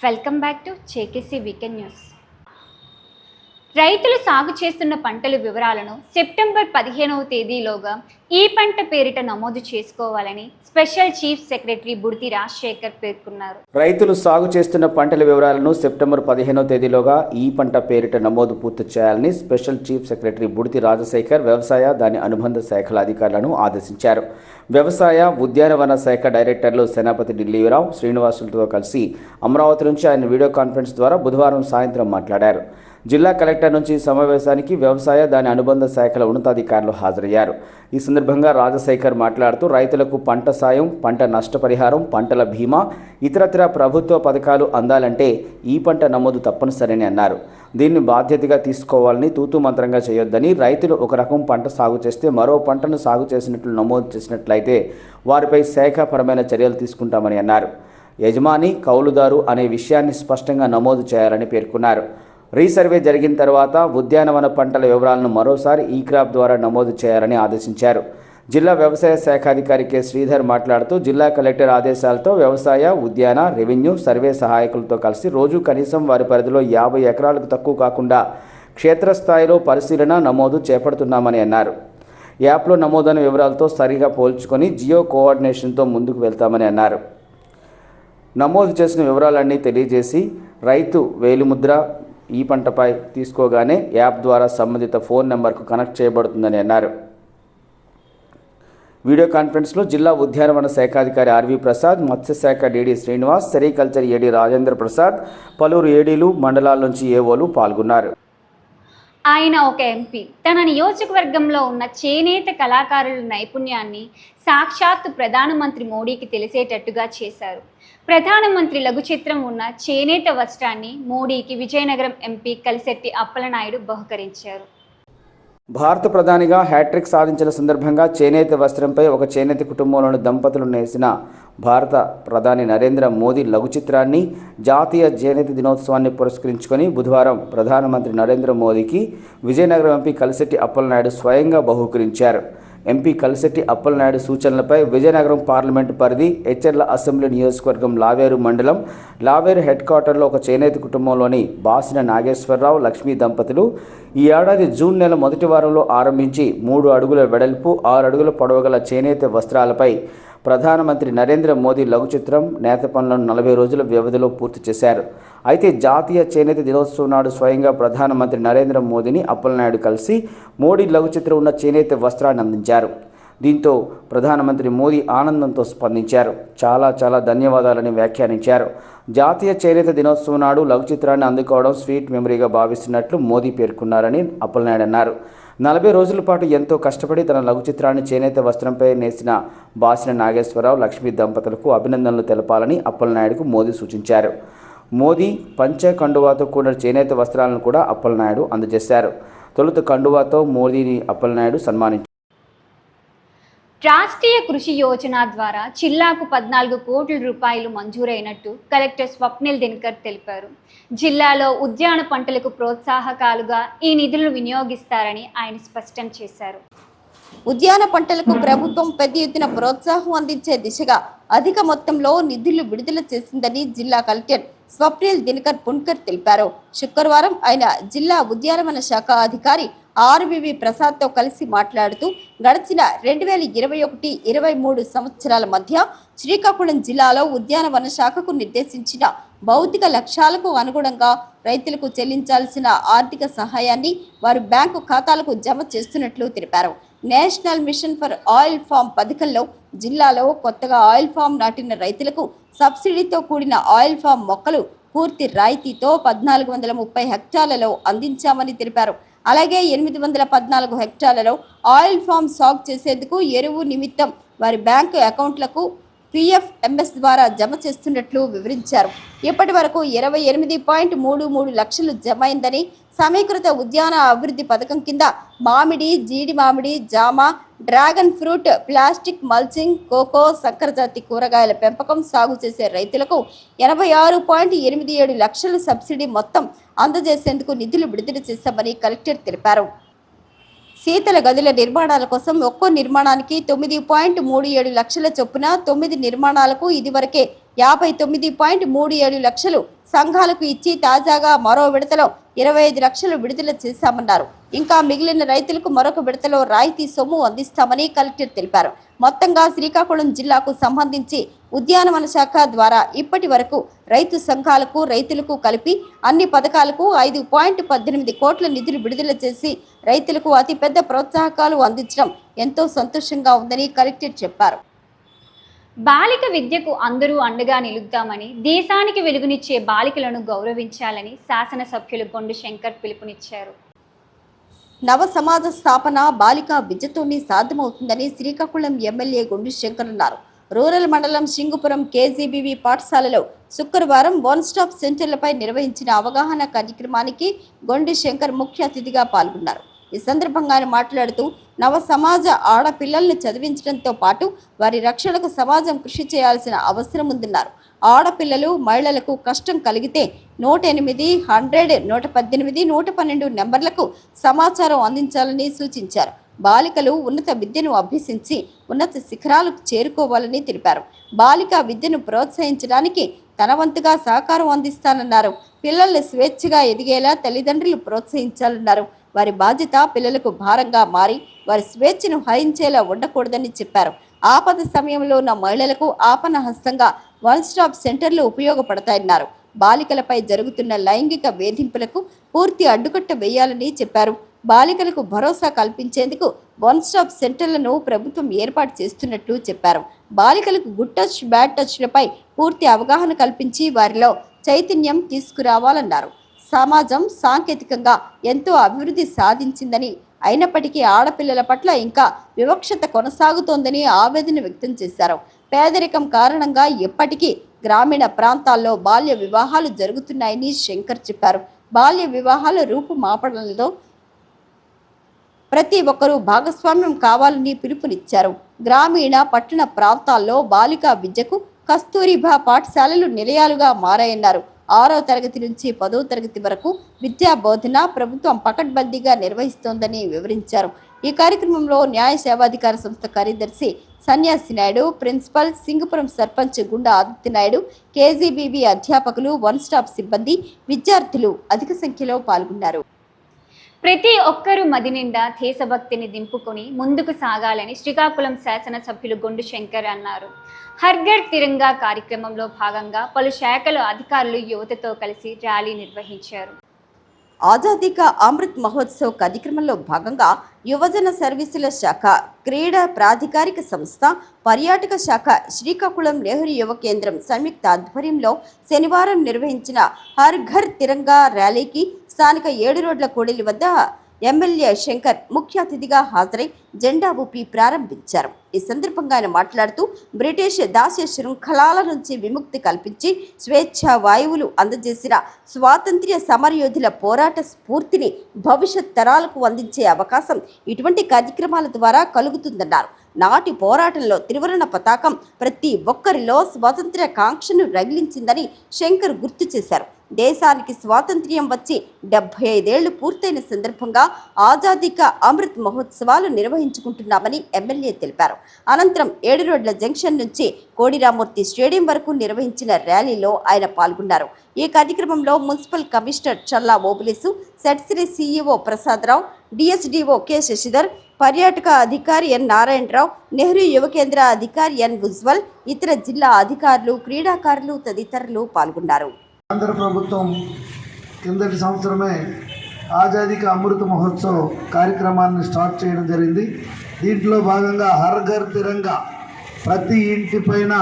Welcome back to చేకేసీ weekend news రైతులు సాగు చేస్తున్న పంటల వివరాలను సెప్టెంబర్ పదిహేనవ తేదీలోగా ఈ పంట పేరిట నమోదు చేసుకోవాలని special chief secretary Budithi Rajasekhar పేర్కొన్నారు. రైతులు సాగు చేస్తున్న పంటల వివరాలను సెప్టెంబర్ పదిహేనవ తేదీలోగా ఈ పంట పేరిట నమోదు పూర్తి చేయాలని special chief secretary Budithi Rajasekhar వ్యవసాయ దాని అనుబంధ శాఖల అధికారులను ఆదేశించారు. వ్యవసాయ ఉద్యానవన శాఖ డైరెక్టర్లు సేనాపతి ఢిల్లీరావు శ్రీనివాసులతో కలిసి అమరావతి నుంచి ఆయన వీడియో కాన్ఫరెన్స్ ద్వారా బుధవారం సాయంత్రం మాట్లాడారు. జిల్లా కలెక్టర్ నుంచి సమావేశానికి వ్యవసాయ దాని అనుబంధ శాఖల ఉన్నతాధికారులు హాజరయ్యారు. ఈ సందర్భంగా రాజశేఖర్ మాట్లాడుతూ రైతులకు పంట సాయం పంట నష్టపరిహారం పంటల బీమా ఇతరత్ర ప్రభుత్వ పథకాలు అందాలంటే ఈ పంట నమోదు తప్పనిసరని అన్నారు. దీన్ని బాధ్యతగా తీసుకోవాలని తూతు మంత్రంగా చేయొద్దని రైతులు ఒక రకం పంట సాగు చేస్తే మరో పంటను సాగు చేసినట్లు నమోదు చేసినట్లయితే వారిపై శాఖాపరమైన చర్యలు తీసుకుంటామని అన్నారు. యజమాని కౌలుదారు అనే విషయాన్ని స్పష్టంగా నమోదు చేయాలని పేర్కొన్నారు. రీసర్వే జరిగిన తర్వాత ఉద్యానవన పంటల వివరాలను మరోసారి ఈ క్రాప్ ద్వారా నమోదు చేయాలని ఆదేశించారు. జిల్లా వ్యవసాయ శాఖాధికారి కె. శ్రీధర్ మాట్లాడుతూ జిల్లా కలెక్టర్ ఆదేశాలతో వ్యవసాయ ఉద్యాన రెవెన్యూ సర్వే సహాయకులతో కలిసి రోజు కనీసం వారి పరిధిలో యాభై ఎకరాలకు తక్కువ కాకుండా క్షేత్రస్థాయిలో పరిశీలన నమోదు చేపడుతున్నామని అన్నారు. యాప్లో నమోదైన వివరాలతో సరిగా పోల్చుకొని జియో కోఆర్డినేషన్తో ముందుకు వెళ్తామని అన్నారు. నమోదు చేసిన వివరాలన్నీ తెలియజేసి రైతు వేలిముద్ర ఈ పంటపై తీసుకోగానే యాప్ ద్వారా సంబంధిత ఫోన్ నెంబర్కు కనెక్ట్ చేయబడుతుందని అన్నారు. వీడియో కాన్ఫరెన్స్లో జిల్లా ఉద్యానవన శాఖాధికారి ఆర్వి ప్రసాద్ మత్స్యశాఖ DD Srinivas sericulture AD Rajendra Prasad పలువురు ఏడీలు మండలాల నుంచి ఏవోలు పాల్గొన్నారు. ఆయన ఒక ఎంపీ. తన నియోజకవర్గంలో ఉన్న చేనేత కళాకారుల నైపుణ్యాన్ని సాక్షాత్తు ప్రధానమంత్రి మోడీకి తెలిసేటట్టుగా చేశారు. ప్రధానమంత్రి లఘు చిత్రం ఉన్న చేనేత వస్త్రాన్ని మోడీకి విజయనగరం ఎంపీ కలిశెట్టి అప్పలనాయుడు బహుకరించారు. భారత ప్రధానిగా హ్యాట్రిక్ సాధించిన సందర్భంగా చేనేత వస్త్రంపై ఒక చేనేత కుటుంబంలోని దంపతులు నేసిన భారత ప్రధాని నరేంద్ర మోదీ లఘు చిత్రాన్ని జాతీయ చేనేత దినోత్సవాన్ని పురస్కరించుకొని బుధవారం ప్రధానమంత్రి నరేంద్ర మోదీకి విజయనగరం ఎంపీ కలిశెట్టి అప్పలనాయుడు స్వయంగా బహూకరించారు. ఎంపీ కలిశెట్టి అప్పలనాయుడు సూచనలపై విజయనగరం పార్లమెంటు పరిధి హెచ్ఎర్ల అసెంబ్లీ నియోజకవర్గం లావేరు మండలం లావేరు హెడ్ క్వార్టర్లో ఒక చేనేత కుటుంబంలోని బాసిన నాగేశ్వరరావు లక్ష్మీ దంపతులు ఈ ఏడాది జూన్ నెల మొదటి వారంలో ఆరంభించి మూడు అడుగుల వెడల్పు ఆరు అడుగుల పొడవగల చేనేత వస్త్రాలపై ప్రధానమంత్రి నరేంద్ర మోదీ లఘు చిత్రం నేత పనులను నలభై రోజుల వ్యవధిలో పూర్తి చేశారు. అయితే జాతీయ చేనేత దినోత్సవం నాడు స్వయంగా ప్రధానమంత్రి నరేంద్ర మోదీని అప్పలనాయుడు కలిసి మోడీ లఘు చిత్రం ఉన్న చేనేత వస్త్రాన్ని అందించారు. దీంతో ప్రధానమంత్రి మోదీ ఆనందంతో స్పందించారు. చాలా చాలా ధన్యవాదాలని వ్యాఖ్యానించారు. జాతీయ చేనేత దినోత్సవం నాడు లఘు చిత్రాన్ని అందుకోవడం స్వీట్ మెమరీగా భావిస్తున్నట్లు మోదీ పేర్కొన్నారని అప్పలనాయుడు అన్నారు. నలభై రోజుల పాటు ఎంతో కష్టపడి తన లఘు చిత్రాన్ని చేనేత వస్త్రంపై నేసిన బాసిన నాగేశ్వరరావు లక్ష్మీ దంపతులకు అభినందనలు తెలపాలని అప్పలనాయుడుకు మోదీ సూచించారు. మోదీ పంచ కండువాతో కూడిన చేనేత వస్త్రాలను కూడా అప్పలనాయుడు అందజేశారు. తొలుత కండువాతో మోదీని అప్పలనాయుడు సన్మానించారు. రాష్ట్రీయ కృషి యోజన ద్వారా జిల్లాకు పద్నాలుగు కోట్ల రూపాయలు మంజూరైనట్టు కలెక్టర్ స్వప్నిల్ దినకర్ తెలిపారు. జిల్లాలో ఉద్యాన పంటలకు ప్రోత్సాహకాలుగా ఈ నిధులను వినియోగిస్తారని ఆయన స్పష్టం చేశారు. ఉద్యాన పంటలకు ప్రభుత్వం పెద్ద ఎత్తున ప్రోత్సాహం అందించే దిశగా అధిక మొత్తంలో నిధులు విడుదల చేసిందని జిల్లా కలెక్టర్ స్వప్నిల్ దినకర్ పుణ్కర్ తెలిపారు. శుక్రవారం ఆయన జిల్లా ఉద్యానవన శాఖ అధికారి ఆర్బివి ప్రసాద్తో కలిసి మాట్లాడుతూ గడిచిన రెండు వేల ఇరవై ఒకటి ఇరవై మూడు సంవత్సరాల మధ్య శ్రీకాకుళం జిల్లాలో ఉద్యానవన శాఖకు నిర్దేశించిన భౌతిక లక్ష్యాలకు అనుగుణంగా రైతులకు చెల్లించాల్సిన ఆర్థిక సహాయాన్ని వారు బ్యాంకు ఖాతాలకు జమ చేస్తున్నట్లు తెలిపారు. National mission for oil palm పథకంలో జిల్లాలో కొత్తగా ఆయిల్ ఫామ్ నాటిన రైతులకు సబ్సిడీతో కూడిన ఆయిల్ ఫామ్ మొక్కలు పూర్తి రాయితీతో పద్నాలుగు వందల ముప్పై హెక్టార్లలో అందించామని తెలిపారు. అలాగే ఎనిమిది వందల పద్నాలుగు హెక్టార్లలో ఆయిల్ ఫామ్ సాగు చేసేందుకు ఎరువు నిమిత్తం వారి బ్యాంకు అకౌంట్లకు పిఎఫ్ఎంఎస్ ద్వారా జమ చేస్తున్నట్లు వివరించారు. ఇప్పటి వరకు ఇరవై ఎనిమిది పాయింట్ మూడు మూడు లక్షలు జమ అయిందని సమీకృత ఉద్యాన అభివృద్ధి పథకం కింద మామిడి జీడి మామిడి జామ dragon fruit plastic mulching cocoa సంకరజాతి కూరగాయల పెంపకం సాగు చేసే రైతులకు ఎనభై ఆరు పాయింట్ ఎనిమిది ఏడు లక్షల సబ్సిడీ మొత్తం అందజేసేందుకు నిధులు విడుదల చేశామని కలెక్టర్ తెలిపారు. శీతల గదుల నిర్మాణాల కోసం ఒక్కో నిర్మాణానికి తొమ్మిది పాయింట్ మూడు ఏడు లక్షల చొప్పున తొమ్మిది నిర్మాణాలకు ఇదివరకే యాభై తొమ్మిది పాయింట్ మూడు ఏడు లక్షలు సంఘాలకు ఇచ్చి తాజాగా మరో విడతలో ఇరవై ఐదు లక్షలు విడుదల చేశామన్నారు. ఇంకా మిగిలిన రైతులకు మరొక విడతలో రాయితీ సొమ్ము అందిస్తామని కలెక్టర్ తెలిపారు. మొత్తంగా శ్రీకాకుళం జిల్లాకు సంబంధించి ఉద్యానవన శాఖ ద్వారా ఇప్పటి వరకు రైతు సంఘాలకు రైతులకు కలిపి అన్ని పథకాలకు ఐదు పాయింట్ పద్దెనిమిది కోట్ల నిధులు విడుదల చేసి రైతులకు అతిపెద్ద ప్రోత్సాహకాలు అందించడం ఎంతో సంతోషంగా ఉందని కలెక్టర్ చెప్పారు. బాలిక విద్యకు అందరూ అండగా నిలుద్దామని దేశానికి వెలుగునిచ్చే బాలికలను గౌరవించాలని శాసనసభ్యులు గొండు శంకర్ పిలుపునిచ్చారు. నవ సమాజ స్థాపన బాలికా విద్యతోనే సాధ్యమవుతుందని శ్రీకాకుళం ఎమ్మెల్యే గుండు శంకర్ అన్నారు. రూరల్ మండలం సింగుపురం కేజీబీవీ పాఠశాలలో శుక్రవారం వన్ స్టాప్ సెంటర్లపై నిర్వహించిన అవగాహన కార్యక్రమానికి గొండి శంకర్ ముఖ్య అతిథిగా పాల్గొన్నారు. ఈ సందర్భంగా ఆయన మాట్లాడుతూ నవ సమాజ ఆడపిల్లల్ని చదివించడంతో పాటు వారి రక్షణకు సమాజం కృషి చేయాల్సిన అవసరం ఉందన్నారు. ఆడపిల్లలు మహిళలకు కష్టం కలిగితే నూట ఎనిమిది హండ్రెడ్ నూట పద్దెనిమిది నూట పన్నెండు నెంబర్లకు సమాచారం అందించాలని సూచించారు. బాలికలు ఉన్నత విద్యను అభ్యసించి ఉన్నత శిఖరాలకు చేరుకోవాలని తెలిపారు. బాలిక విద్యను ప్రోత్సహించడానికి తన వంతుగా సహకారం అందిస్తానన్నారు. పిల్లల్ని స్వేచ్ఛగా ఎదిగేలా తల్లిదండ్రులు ప్రోత్సహించాలన్నారు. వారి బాధ్యత పిల్లలకు భారంగా మారి వారి స్వేచ్ఛను హరించేలా ఉండకూడదని చెప్పారు. ఆపద సమయంలో ఉన్న మహిళలకు ఆపన హస్తంగా వన్ స్టాప్ సెంటర్లు ఉపయోగపడతాయన్నారు. బాలికలపై జరుగుతున్న లైంగిక వేధింపులకు పూర్తి అడ్డుకట్ట వేయాలని చెప్పారు. బాలికలకు భరోసా కల్పించేందుకు వన్ స్టాప్ సెంటర్లను ప్రభుత్వం ఏర్పాటు చేస్తున్నట్లు చెప్పారు. బాలికలకు గుడ్ టచ్ బ్యాడ్ టచ్లపై పూర్తి అవగాహన కల్పించి వారిలో చైతన్యం తీసుకురావాలన్నారు. సమాజం సాంకేతికంగా ఎంతో అభివృద్ధి సాధించిందని అయినప్పటికీ ఆడపిల్లల పట్ల ఇంకా వివక్షత కొనసాగుతోందని ఆవేదన వ్యక్తం చేశారు. పేదరికం కారణంగా ఎప్పటికీ గ్రామీణ ప్రాంతాల్లో బాల్య వివాహాలు జరుగుతున్నాయని శంకర్ చెప్పారు. బాల్య వివాహాల రూపుమాపడంలో ప్రతి ఒక్కరూ భాగస్వామ్యం కావాలని పిలుపునిచ్చారు. గ్రామీణ పట్టణ ప్రాంతాల్లో బాలికా విద్యకు కస్తూరిబా పాఠశాలలు నిలయాలుగా మారాయన్నారు. ఆరో తరగతి నుంచి పదో తరగతి వరకు విద్యా బోధన ప్రభుత్వం పకడ్బందీగా నిర్వహిస్తోందని వివరించారు. ఈ కార్యక్రమంలో న్యాయ సేవాధికార సంస్థ కార్యదర్శి సన్యాసి నాయుడు ప్రిన్సిపల్ సింగపురం సర్పంచ్ గుండా ఆదిత్య నాయుడు కేజీబీబీ అధ్యాపకులు వన్ స్టాప్ సిబ్బంది విద్యార్థులు అధిక సంఖ్యలో పాల్గొన్నారు. ప్రతి ఒక్కరూ మది నిండా దేశభక్తిని దింపుకొని ముందుకు సాగాలని శ్రీకాకుళం శాసనసభ్యులు గొండు శంకర్ అన్నారు. హర్ఘర్ తిరంగా కార్యక్రమంలో భాగంగా పలు శాఖల అధికారులు యువతతో కలిసి ర్యాలీ నిర్వహించారు. ఆజాదీ కా అమృత్ మహోత్సవ్ కార్యక్రమంలో భాగంగా యువజన సర్వీసుల శాఖ క్రీడా ప్రాధికారిక సంస్థ పర్యాటక శాఖ శ్రీకాకుళం నెహ్రూ యువ కేంద్రం సంయుక్త ఆధ్వర్యంలో శనివారం నిర్వహించిన హర్ ఘర్ తిరంగా ర్యాలీకి స్థానిక ఏడు రోడ్ల కూడలి వద్ద ఎమ్మెల్యే శంకర్ ముఖ్య అతిథిగా హాజరై జెండా ఊపి ప్రారంభించారు. ఈ సందర్భంగా ఆయన మాట్లాడుతూ బ్రిటిష్ దాస్య శృంఖలాల నుంచి విముక్తి కల్పించి స్వేచ్ఛ వాయువులు అందజేసిన స్వాతంత్ర్య సమరయోధుల పోరాట స్ఫూర్తిని భవిష్యత్ తరాలకు అందించే అవకాశం ఇటువంటి కార్యక్రమాల ద్వారా కలుగుతుందన్నారు. నాటి పోరాటంలో త్రివర్ణ పతాకం ప్రతి ఒక్కరిలో స్వాతంత్ర్య కాంక్షను రగిలించిందని శంకర్ గుర్తు చేశారు. దేశానికి స్వాతంత్ర్యం వచ్చి డెబ్బై ఐదేళ్ళు పూర్తయిన సందర్భంగా ఆజాదీక అమృత్ మహోత్సవాలు నిర్వహించుకుంటున్నామని ఎమ్మెల్యే తెలిపారు. అనంతరం ఏడు రోడ్ల జంక్షన్ నుంచి కోడిరామూర్తి స్టేడియం వరకు నిర్వహించిన ర్యాలీలో ఆయన పాల్గొన్నారు. ఈ కార్యక్రమంలో municipal commissioner Challa Obulesu Setsiri CEO Prasadarao DSDO K Sasidhar పర్యాటక అధికారి ఎన్ నారాయణరావు నెహ్రూ యువ కేంద్ర అధికారి ఎన్ ఉజ్వల్ ఇతర జిల్లా అధికారులు క్రీడాకారులు తదితరులు పాల్గొన్నారు. ఆంధ్ర ప్రభుత్వం కిందటి సంవత్సరమే ఆజాదీకి అమృత మహోత్సవ్ కార్యక్రమాన్ని స్టార్ట్ చేయడం జరిగింది. దీంట్లో భాగంగా హర్ ఘర్ తిరంగా ప్రతి ఇంటి పైన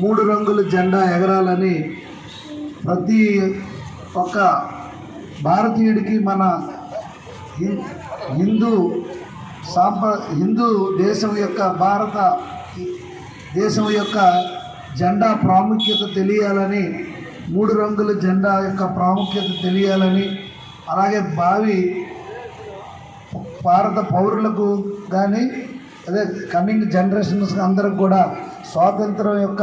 మూడు రంగుల జెండా ఎగరాలని ప్రతి ఒక్క భారతీయుడికి మన హిందూ సాంప్ర హిందూ దేశం యొక్క భారత దేశం యొక్క జెండా ప్రాముఖ్యత తెలియాలని మూడు రంగుల జెండా యొక్క ప్రాముఖ్యత తెలియాలని అలాగే భావి భారత పౌరులకు కానీ అదే కమింగ్ జనరేషన్స్ అందరికి కూడా స్వాతంత్రం యొక్క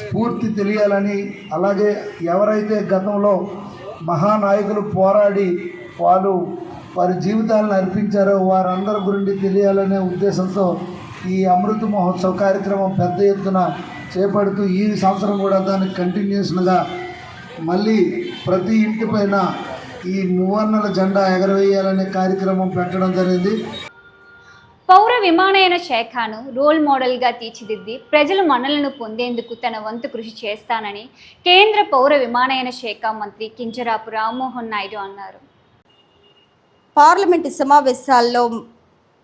స్ఫూర్తి తెలియాలని అలాగే ఎవరైతే గతంలో మహానాయకులు పోరాడి వాళ్ళు వారి జీవితాలను అర్పించారో వారందరి గురించి తెలియాలనే ఉద్దేశంతో ఈ అమృత మహోత్సవ కార్యక్రమం పెద్ద ఎత్తున చేపడుతూ ఈ సంవత్సరం కూడా దానికి కంటిన్యూషన్గా మళ్ళీ ప్రతి ఇంటి పైన ఈ మూవర్ణల జెండా ఎగరవేయాలనే కార్యక్రమం పెట్టడం జరిగింది. పౌర విమానయాన శాఖను రోల్ మోడల్గా తీర్చిదిద్ది ప్రజల మన్నలను పొందేందుకు తన వంతు కృషి చేస్తానని కేంద్ర పౌర విమానయాన శాఖ మంత్రి కింజరాపు రామ్మోహన్ నాయుడు అన్నారు. పార్లమెంటు సమావేశాల్లో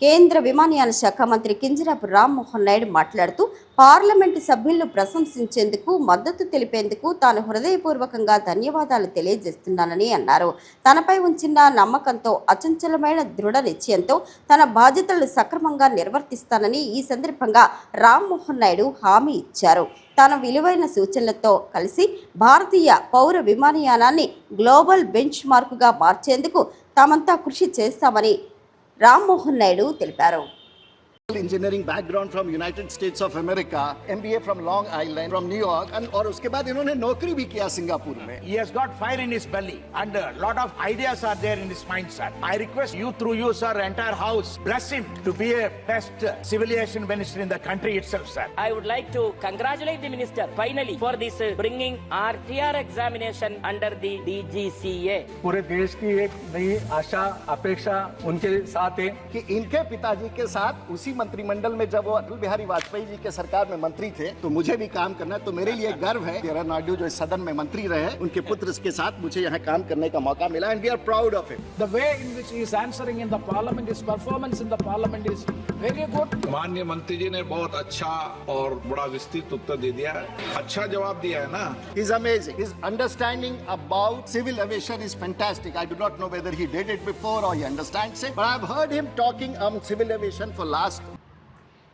కేంద్ర విమానయాన శాఖ మంత్రి కింజరాపు రామ్మోహన్ నాయుడు మాట్లాడుతూ పార్లమెంటు సభ్యులను ప్రశంసించేందుకు మద్దతు తెలిపేందుకు తాను హృదయపూర్వకంగా ధన్యవాదాలు తెలియజేస్తున్నానని అన్నారు. తనపై ఉంచిన నమ్మకంతో అచంచలమైన దృఢ నిశ్చయంతో తన బాధ్యతలను సక్రమంగా నిర్వర్తిస్తానని ఈ సందర్భంగా రామ్మోహన్ నాయుడు హామీ ఇచ్చారు. తన విలువైన సూచనలతో కలిసి భారతీయ పౌర విమానయానాన్ని గ్లోబల్ బెంచ్ మార్కుగా మార్చేందుకు తామంతా కృషి చేస్తామని రామ్మోహన్ నాయుడు తెలిపారు. Engineering background from United States of America MBA from Long Island from New York and और उसके बाद इन्होंने नौकरी भी किया सिंगापुर में He has got fire in his belly and a lot of ideas are there in his mind, sir. I request you through you, sir, entire house, bless him to be a best civil aviation minister in the country itself, sir. I would like to congratulate the minister finally for this uh, bringing RTR examination under the DGCA. पूरे देश की एक नई आशा अपेक्षा उनके साथ है कि इनके पिताजी के साथ उसी मंत्रिमंडल में जब वो अटल बिहारी वाजपेयी जी के सरकार में मंत्री थे तो मुझे भी काम करना है। तो मेरे लिए गर्व है कि नायडू जो सदन में मंत्री रहे उनके पुत्र के साथ मुझे यहाँ काम करने का मौका मिला and we are proud of it the way in which is answering in the parliament is performance in the parliament is very good माननीय मंत्री जी ने बहुत अच्छा और बड़ा विस्तृत उत्तर दे दिया अच्छा जवाब दिया है ना? Is amazing is understanding about civil aviation is fantastic I do not know whether he did it before और he understands it but I have heard him talking on civil aviation for last